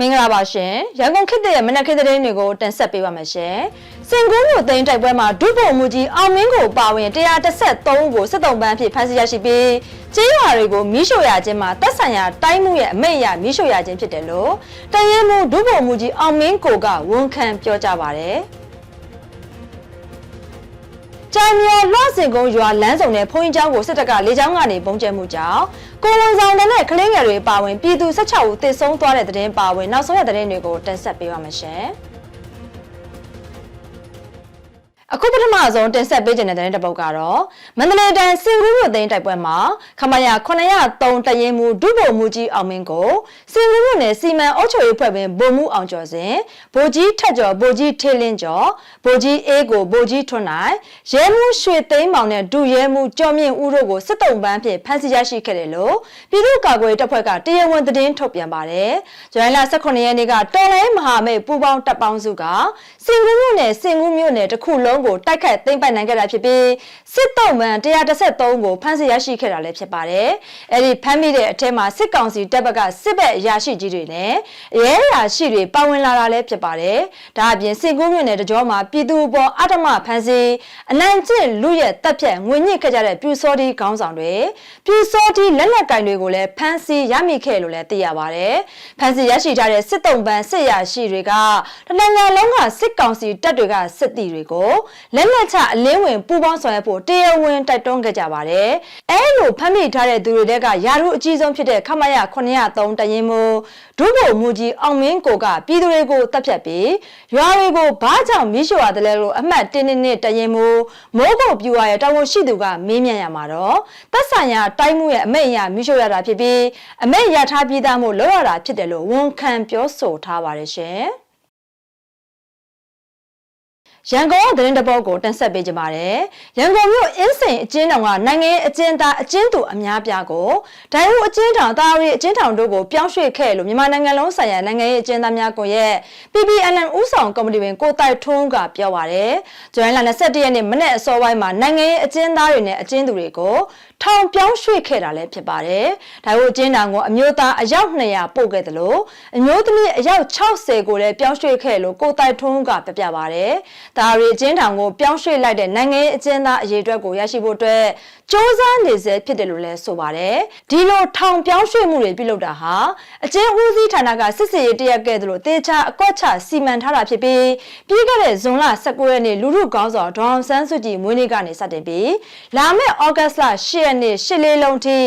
မင်္ဂလာပါရှင်ရန်ကုန်ခေတ်တဲ့မနက်ခေတ်တဲ့တွေကိုတင်ဆက်ပေးပါမယ်ရှင်စင်ကုန်းမြို့သိန်းတိုက်ပွဲမှာဒုဗိုလ်မှူးကြီးအောင်မင်းကိုပါဝင်133ဦးကိုစစ်တုံးပန်းဖြစ်ဖမ်းဆီးရရှိပြီးကျေးရွာတွေကိုမီးရှို့ရခြင်းမှာတပ်ဆိုင်ရာတိုင်းမှုရဲ့အမိန့်အရမီးရှို့ရခြင်းဖြစ်တယ်လို့တရင်မှုဒုဗိုလ်မှူးကြီးအောင်မင်းကိုကဝန်ခံပြောကြားပါတယ် ကြိုင်မြော်လွှစင်ကုန်းရွာလမ်းဆောင်တဲ့ဖုန်းကြီးကျောင်းကိုစစ်တပ်ကလေကြောင်းကနေပုံကျဲမှုကြောင့်ကိုဝန်ဆောင်တဲ့နဲ့ကလင်းငယ်တွေပါဝင်ပြည်သူ16ဦးသေဆုံးသွားတဲ့တဲ့တင်ပါဝင်နောက်ဆုံးရတဲ့တင်တွေကိုတင်ဆက်ပေးပါမယ်ရှင်။ အခုပထမဆုံးတင်ဆက်ပေးခြင်းတဲ့တဲ့တစ်ပုဒ်ကတော့မန္တလေးတိုင်းစင်ကူးမြို့သိန်းတိုက်ပွဲမှာခမရ903တရင်မူဒုဗိုလ်မှူးကြီးအောင်မင်းကိုစင်ကူးမြို့နယ်စီမံအုပ်ချုပ်ရေးဖွဲ့ပင်ဗိုလ်မှူးအောင်ကျော်စင်ဗိုလ်ကြီးထက်ကျော်ဗိုလ်ကြီးထေလင်းကျော်ဗိုလ်ကြီးအေးကိုဗိုလ်ကြီးထွန်းနိုင်ရဲမှုရွှေသိန်းမောင်နဲ့ဒုရဲမှုကျော်မြင့်ဦးတို့ကိုစစ်တုံးပန်းဖြင့်ဖမ်းဆီးရရှိခဲ့တယ်လို့ပြည်သူ့ကာကွယ်ရေးတပ်ဖွဲ့ကတရားဝင်သတင်းထုတ်ပြန်ပါတယ်။ဇွန်လ18ရက်နေ့ကတော်လိုင်းမဟာမိတ်ပူးပေါင်းတပ်ပေါင်းစုကစင်ကူးမြို့နယ်စင်ကူးမြို့နယ်တစ်ခုလုံးကိုတိုက်ခတ်သိမ်းပိုက်နိုင်ခဲ့တာဖြစ်ပြီးစစ်တုံးပန်း133ကိုဖမ်းဆီးရရှိခဲ့တာလည်းဖြစ်ပါတယ်။အဲဒီဖမ်းမိတဲ့အထက်မှာစစ်ကောင်စီတပ်ဘက်ကစစ်ဘက်အရာရှိကြီးတွေနဲ့ရဲအရာရှိတွေပါဝင်လာတာလည်းဖြစ်ပါတယ်။ဒါအပြင်စင်ကူးမြို့နယ်တကြောမှာပြည်သူအပေါ်အတ္တမဖမ်းဆီးအနိုင်ကျင့်လူရဲ့တပ်ဖြတ်ငွေညစ်ခဲ့ကြတဲ့ပြူစောတီခေါင်းဆောင်တွေပြူစောတီလက်နက်ကင်တွေကိုလည်းဖမ်းဆီးရမိခဲ့လို့လည်းသိရပါတယ်။ဖမ်းဆီးရရှိထားတဲ့စစ်တုံးပန်းစစ်ရာရှိတွေကတနိုင်ငံလုံးကစစ်ကောင်စီတပ်တွေကစစ်တီတွေကိုလက်နက်ချအလင်းဝင်ပူးပေါင်းဆောင်ရွက်ဖို့တရားဝင်တိုက်တွန်းခဲ့ကြပါတယ်။အဲလိုဖမ်းမိထားတဲ့သူတွေတဲကယာရုအကြီးဆုံးဖြစ်တဲ့ခမရ903တရင်မို့ဒုဗိုလ်မှူးကြီးအောင်မင်းကိုကပြည်သူတွေကိုတပ်ဖြတ်ပြီးရွာတွေကိုဘာကြောင့်မီးရှို့ရတယ်လဲလို့အမှတ်တင်းတင်းနဲ့တရင်မို့မိုးကုတ်ပြူရရဲ့တာဝန်ရှိသူကမေးမြန်းရမှာတော့သက်ဆိုင်ရာတိုင်းမှုရဲ့အမိန့်အရမီးရှို့ရတာဖြစ်ပြီးအမိန့်ရထားပြီးသားမို့လောက်ရတာဖြစ်တယ်လို့ဝန်ခံပြောဆိုထားပါတယ်ရှင်။ ရန်ကုန်သတင်းတပုတ်ကိုတင်ဆက်ပေးကြပါမယ်။ရန်ကုန်မြို့အင်းစိန်အကျဉ်းထောင်ကနိုင်ငံရေးအကျဉ်းသားအကျဉ်းသူအများပြားကိုဒိုင်ဦးအကျဉ်းထောင်တာရီအကျဉ်းထောင်တို့ကိုပြောင်းရွှေ့ခဲ့လို့မြန်မာနိုင်ငံလုံးဆိုင်ရာနိုင်ငံရေးအကျဉ်းသားများကွန်ရက် PPLN ဦးဆောင်ကော်မတီဝင်ကိုတိုက်ထွန်းကပြောပါရယ်။ဇွန်လ22ရက်နေ့မနေ့အစောပိုင်းမှာနိုင်ငံရေးအကျဉ်းသားတွေနဲ့အကျဉ်းသူတွေကို ထောင်ပြောင်းရွှေ့ခဲ့တာလည်းဖြစ်ပါတယ်။ဒါကိုအကျဉ်းထောင်ကိုအမျိုးသားအယောက်200ပို့ခဲ့တယ်လို့အမျိုးသမီးအယောက်60ကိုလည်းပြောင်းရွှေ့ခဲ့လို့ကိုတိုက်ထွန်းကပြပြပါရယ်။ဒါရီအကျဉ်းထောင်ကိုပြောင်းရွှေ့လိုက်တဲ့နိုင်ငံရေးအကျဉ်းသားအရေးအတွက်ကိုရရှိဖို့အတွက် စ조사နေစေဖြစ်တယ်လို့လည်းဆိုပါတယ်။ဒီလိုထောင်ပြောင်းရွှေ့မှုတွေပြုလုပ်တာဟာအကျဉ်းဦးစီးဌာနကစစ်စေးတရက်ခဲ့တယ်လို့တေချာအကွက်ချစီမံထားတာဖြစ်ပြီးပြီးခဲ့တဲ့ဇွန်လ19ရက်နေ့လူထုကောင်းဆောင်ဒေါအောင်ဆန်းစုကြည်မွေးနေ့ကနေစတင်ပြီးလာမယ့်ဩဂတ်လ10ရက်နေ့ရှစ်လေးလုံးထိ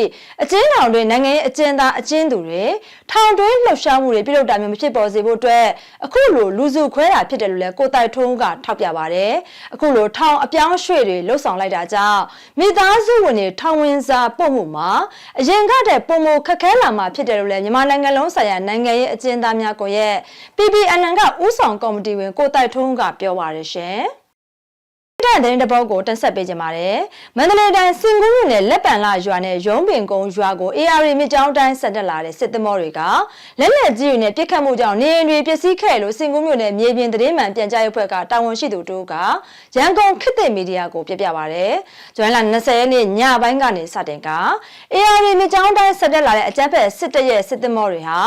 အကျဉ်းထောင်တွင်နိုင်ငံရေးအကျဉ်းသားအကျဉ်းသူတွေထောင်တွင်းလှုပ်ရှားမှုတွေပြုလုပ်တာမျိုးမဖြစ်ပေါ်စေဖို့အတွက်အခုလိုလူစုခွဲတာဖြစ်တယ်လို့လည်းကိုတိုက်ထုံးကထောက်ပြပါတယ်။အခုလိုထောင်အပြောင်းရွှေ့တွေလှုပ်ဆောင်လိုက်တာကြောင့်မိသားစုဝင်တွေထောင်ဝင်စာပို့မှုမှာအရင်ကတည်းပုံမခက်ခဲလာမှာဖြစ်တယ်လို့လည်းမြန်မာနိုင်ငံလုံးဆိုင်ရာနိုင်ငံရေးအကျဉ်းသားများကိုရဲ့ PPNN ကဥဆောင်ကော်မတီဝင်ကိုတိုက်ထုံးကပြောပါရရှင်။ တဲ့တဲ့တပုတ်ကိုတင်ဆက်ပေးကြပါမယ်။မန္တလေးတိုင်းစင်ကူးမြို့နယ်လက်ပံလာရွာနဲ့ရုံးပင်ကုန်းရွာကို AR မြစ်ကြောင်းတိုင်းဆက်တက်လာတဲ့စစ်သမောတွေကလက်လက်ကြီးတွေနဲ့ပြစ်ခတ်မှုကြောင့်နေအိမ်တွေပျက်စီးခဲ့လို့စင်ကူးမြို့နယ်မြေပြင်သတင်းမှန်ပြန်ကြားရေးဖွဲ့ကတာဝန်ရှိသူတို့ကရန်ကုန်ခေတ်သစ်မီဒီယာကိုပြပြပါရတယ်။ဇွန်လ20ရက်နေ့ညပိုင်းကနေစတင်က AR မြစ်ကြောင်းတိုင်းဆက်တက်လာတဲ့အကြမ်းဖက်စစ်တပ်ရဲ့စစ်သမောတွေဟာ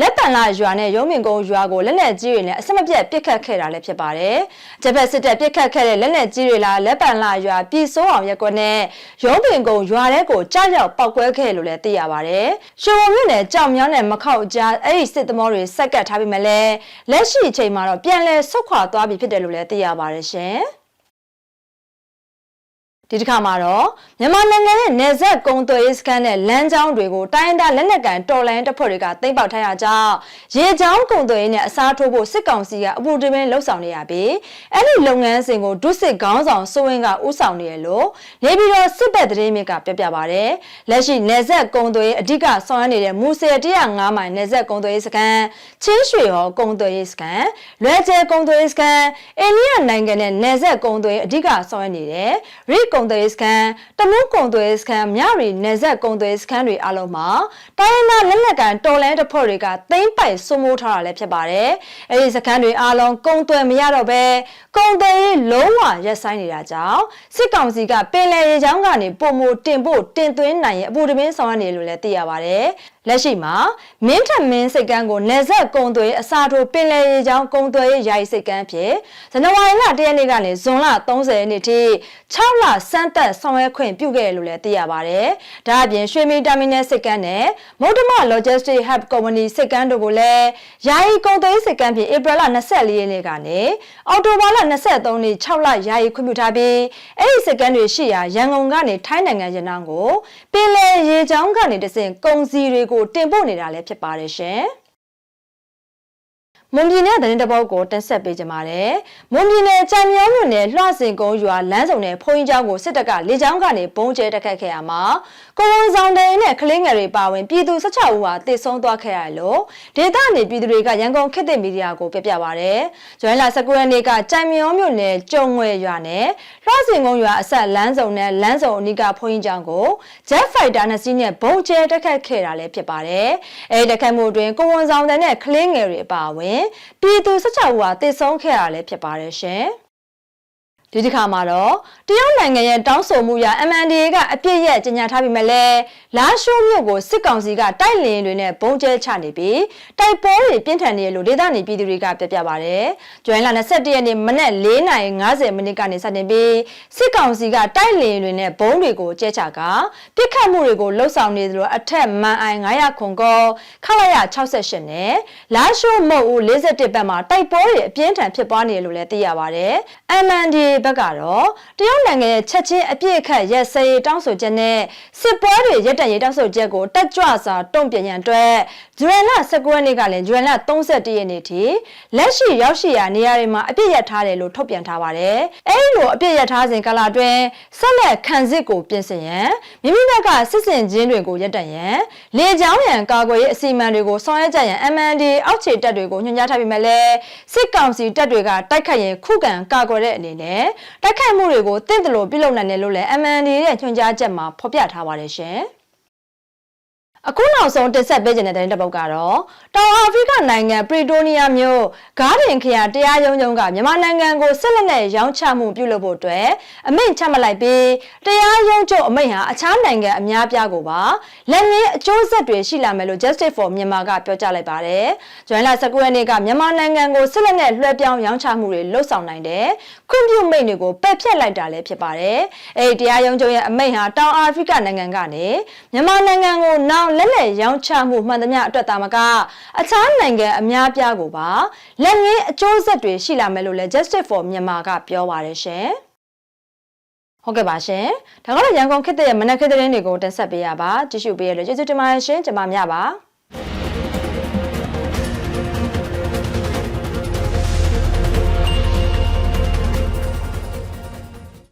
လက်ပံလာရွာနဲ့ရုံးပင်ကုန်းရွာကိုလက်လက်ကြီးတွေနဲ့အစမပြတ်ပြစ်ခတ်ခဲ့တာလည်းဖြစ်ပါတယ်။အကြမ်းဖက်စစ်တပ်ပြစ်ခတ်ခဲ့တဲ့လက်လက်ကြီးတွေလာလက်ပံလာရွာပြည်စိုးအောင်ရက်ကွက်နဲ့ရုံးပင်ကုန်းရွာတဲ့ကိုကြောက်ရောက်ပောက်ကွဲခဲ့လို့လည်းသိရပါတယ်။ရွှေဘုံမြို့နယ်ကြောင်မြောင်းနဲ့မခောက်ကြားအဲ့ဒီစစ်သမောတွေစက်ကတ်ထားပြီးမလဲလက်ရှိအချိန်မှာတော့ပြန်လဲဆုတ်ခွာသွားပြီဖြစ်တယ်လို့လည်းသိရပါတယ်ရှင်။ ဒီတစ်ခါမှာတော့မြန်မာနိုင်ငံရဲ့နေဆက်ကုံသွေးစကန်နဲ့လမ်းကြောင်းတွေကိုတိုင်းဒါလက်နက်ကန်တော်လိုင်းတပ်ဖွဲ့တွေကသိမ်းပေါက်ထားရကြောင်းရေချောင်းကုံသွေးနဲ့အစားထိုးဖို့စစ်ကောင်စီကအပူတပင်းလှုပ်ဆောင်နေရပြီးအဲ့ဒီလုပ်ငန်းစဉ်ကိုဒုစစ်ခေါင်းဆောင်စိုးဝင်းကဥဆောင်နေရလို့နေပြည်တော်စစ်တပ်သတင်းမြစ်ကပြပြပါဗျ။လက်ရှိနေဆက်ကုံသွေးအဓိကဆောင်ရနေတဲ့မူဆယ်105မိုင်နေဆက်ကုံသွေးစကန်ချင်းရွှေဟောကုံသွေးစကန်လွယ်ကျဲကုံသွေးစကန်အိန္ဒိယနိုင်ငံနဲ့နေဆက်ကုံသွေးအဓိကဆောင်ရနေတဲ့ရိကုံသွေးစကန်တမုကုံသွေးစကန်မြရီနေဆက်ကုံသွေးစကန်တွေအလုံးမှာတိုင်းရင်းသားလက်နက်ကန်တော်လန်တပ်ဖွဲ့တွေကသိမ်းပိုက်စိုးမိုးထားတာလည်းဖြစ်ပါတယ်။အဲဒီစကန်တွေအလုံးကုံသွေးမရတော့ပဲကုံသွေးလုံးဝရက်ဆိုင်နေတာကြောင့်စစ်ကောင်စီကပင်လယ်ရေချောင်းကနေပုံမတင်ဖို့တင်သွင်းနိုင်ရင်အပူတပင်းဆောင်ရနေလို့လည်းသိရပါတယ်။လက်ရှိမှာမင်းထက်မင်းစိတ်ကန်းကိုနေဆက်ကုံသွေးအစာထိုးပင်လယ်ရေချောင်းကုံသွေးယာယီစိတ်ကန်းဖြစ်ဇန်နဝါရီလ၁ရက်နေ့ကနေဇွန်လ30ရက်နေ့ထိ6လစမ်းသက်ဆောင်ရွက်ခွင့်ပြုခဲ့တယ်လို့လည်းသိရပါတယ်။ဒါအပြင်ရွှေမီတာမီနယ်စိတ်ကန်းနဲ့မုဒ္ဓမ Logistics Hub Company စိတ်ကန်းတို့ကိုလည်းယာယီကုံသွေးစိတ်ကန်းဖြစ်ဧပြီလ24ရက်နေ့ကနေအောက်တိုဘာလ23နေ့6လယာယီခွင့်ပြုထားပြီးအဲ့ဒီစိတ်ကန်းတွေရှိရာရန်ကုန်ကနေထိုင်းနိုင်ငံရန်ကုန်ကိုပင်လယ်ရေချောင်းကနေတဆင့်ကုန်စည်တွေကိုတင်ပို့နေတာလည်းဖြစ်ပါတယ်ရှင်။ မွန်ပြည်နယ်သတင်းတပုတ်ကိုတင်ဆက်ပေးကြပါမယ်။မွန်ပြည်နယ်ကြံမြောမြို့နယ်လွှစင်ကုန်းရွာလမ်းစုံနယ်ဖုန်ကြီးကျောင်းကိုစစ်တပ်ကလေကြောင်းကနေပုံကျဲတက်ခတ်ခဲ့ရမှာကိုဝန်ဆောင်တဲ့နဲ့ကလင်းငယ်တွေပါဝင်ပြည်သူ16ဦးဟာတေဆုံးသွားခဲ့ရတယ်လို့ဒေသနေပြည်သူတွေကရန်ကုန်ခေတ်သစ်မီဒီယာကိုပြပြပါဗျ။ဇွန်လ19ရက်နေ့ကကြံမြောမြို့နယ်ကျုံငွေရွာနဲ့လွှစင်ကုန်းရွာအဆက်လမ်းစုံနဲ့လမ်းစုံအနီးကဖုန်ကြီးကျောင်းကို Jet Fighter နှစ်စီးနဲ့ပုံကျဲတက်ခတ်ခဲ့တာလည်းဖြစ်ပါတယ်။အဲဒီတက်ခတ်မှုအတွင်းကိုဝန်ဆောင်တဲ့နဲ့ကလင်းငယ်တွေပါဝင်ပြည်သူ16ဦးဟာတည်ဆုံးခဲ့ရလည်းဖြစ်ပါတယ်ရှင်။ ဒီတစ်ခါမှာတော့တရုတ်နိုင်ငံရဲ့တောင်းဆိုမှုအရ MNDA ကအပြစ်ရဲ့ကြေညာထားပြီးမှလည်းလာရှိုးမြို့ကိုစစ်ကောင်စီကတိုက်လင်းတွေနဲ့ဘုံကျဲချနေပြီးတိုက်ပွဲတွေပြင်းထန်နေရလို့ဒေသနေပြည်သူတွေကပြပြပါဗျ။ကျွမ်းလာ21ရက်နေ့မနက်4:50မိနစ်ကနေစတင်ပြီးစစ်ကောင်စီကတိုက်လင်းတွေနဲ့ဘုံတွေကိုကျဲချကပြစ်ခတ်မှုတွေကိုလှုပ်ဆောင်နေသလိုအထက်မန်အိုင်900ခွန်ကောခလာရ68နဲ့လာရှိုးမုတ်ဦး41ဘက်မှာတိုက်ပွဲတွေအပြင်းထန်ဖြစ်ပွားနေတယ်လို့လည်းသိရပါတယ်။ MNDA ဘက်ကတော့တရုတ်နိုင်ငံရဲ့ချက်ချင်းအပြစ်အခတ်ရက်စဲရေးတောင်းဆိုချက်နဲ့စစ်ပွဲတွေရပ်တန့်ရေးတောင်းဆိုချက်ကိုတက်ကြွစွာတုံ့ပြန်ရန်အတွက်ဇူလိုင်လ19ရက်နေ့ကလည်းဇူလိုင်လ31ရက်နေ့ထိလက်ရှိရောက်ရှိရာနေရာတွေမှာအပြစ်ရထားတယ်လို့ထုတ်ပြန်ထားပါတယ်။အဲဒီ လိုအပြစ်ရထားစဉ်ကာလအတွင်းဆက်လက်ခံစစ်ကိုပြင်ဆင်ရန်မိမိဘက်ကစစ်စင်ခြင်းတွေကိုရပ်တန့်ရန်လေကြောင်းရန်ကာကွယ်ရေးအစီအမံတွေကိုဆောင်ရွက်ကြရန် MND အောက်ခြေတပ်တွေကိုညွှန်ကြားထားပြီးမှလည်းစစ်ကောင်စီတပ်တွေကတိုက်ခိုက်ရင်ခုခံကာကွယ်တဲ့အနေနဲ့တိုက်ခိုက်မှုတွေကိုတင့်တယ်လို့ပြုလုပ်နိုင်တယ်လို့လည်း MND ရဲ့ညွှန်ကြားချက်မှာဖော်ပြထားပါတယ်ရှင်။ အခုနောက်ဆုံးတင်ဆက်ပေးခြင်းတဲ့တဲ့တစ်ပုတ်ကတော့တောင်အာဖရိကနိုင်ငံပရီတိုးနီးယားမြို့ဂါဒင်ခရိုင်တရားရုံးချုပ်ကမြန်မာနိုင်ငံကိုဆက်လက်နဲ့ရောင်းချမှုပြုလုပ်ဖို့အတွက်အမိန့်ချမှတ်လိုက်ပြီးတရားရုံးချုပ်အမိန့်ဟာအခြားနိုင်ငံအများပြားကိုပါလက်ငင်းအကျိုးဆက်တွေရှိလာမယ်လို့ Justice for Myanmar ကပြောကြားလိုက်ပါတယ်။ဇွန်လ19ရက်နေ့ကမြန်မာနိုင်ငံကိုဆက်လက်နဲ့လွှဲပြောင်းရောင်းချမှုတွေလှုပ်ဆောင်နိုင်တဲ့ခွင့်ပြုမိန့်တွေကိုပယ်ဖျက်လိုက်တာလည်းဖြစ်ပါတယ်။အဲဒီတရားရုံးချုပ်ရဲ့အမိန့်ဟာတောင်အာဖရိကနိုင်ငံကနေမြန်မာနိုင်ငံကိုနောင်လက်လက်ရောင်းချမှုမှန်သမျှအတွက်တာမကအခြားနိုင်ငံအများပြားကိုပါလက်ငင်းအကျိုးဆက်တွေရှိလာမယ်လို့လည်း Justice for Myanmar ကပြောပါတယ်ရှင်။ဟုတ်ကဲ့ပါရှင်။ဒါကတော့ရန်ကုန်ခေတ်ရဲ့မနက်ခေတ်သတင်းတွေကိုတင်ဆက်ပေးရပါကြည့်ရှုပေးရလို့ကျေးဇူးတင်ပါတယ်ရှင်ကျွန်မမြပါ။